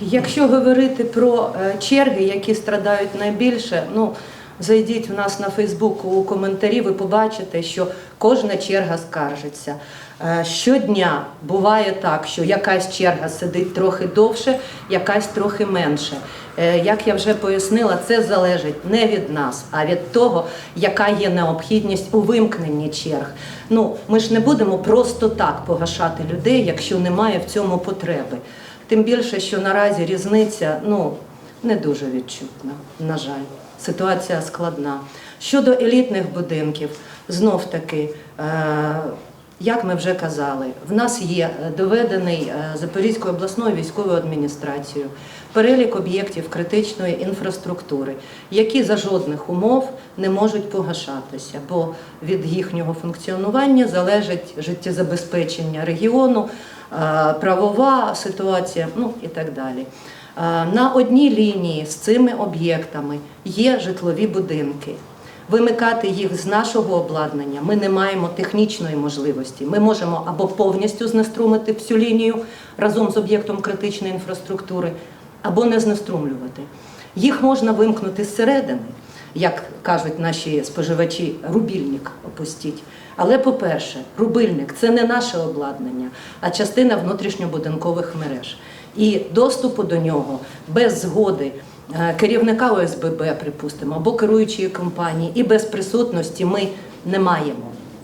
Якщо говорити про е, черги, які страдають найбільше, ну зайдіть у нас на Фейсбук у коментарі, ви побачите, що кожна черга скаржиться. Е, Щодня буває так, що якась черга сидить трохи довше, якась трохи менше. Е, Як я вже пояснила, це залежить не від нас, а від того, яка є необхідність у вимкненні черг. Ну, ми ж не будемо просто так погашати людей, якщо немає в цьому потреби. Тим більше, що наразі різниця ну, не дуже відчутна, на жаль. Ситуація складна. Щодо елітних будинків, знов таки, е, як ми вже казали, в нас є е, доведений е, Запорізькою обласною військовою адміністрацією перелік об'єктів критичної інфраструктури, які за жодних умов не можуть погашатися, бо від їхнього функціонування залежить життєзабезпечення регіону, е, правова ситуація, ну і так далі. На одній лінії з цими об'єктами є житлові будинки. Вимикати їх з нашого обладнання ми не маємо технічної можливості. Ми можемо або повністю знеструмити всю лінію разом з об'єктом критичної інфраструктури, або не знеструмлювати. Їх можна вимкнути зсередини, як кажуть наші споживачі, рубільник опустіть. Але, по-перше, рубильник це не наше обладнання, а частина внутрішньобудинкових мереж. І доступу до нього без згоди керівника ОСББ, припустимо, або керуючої компанії, і без присутності ми не маємо.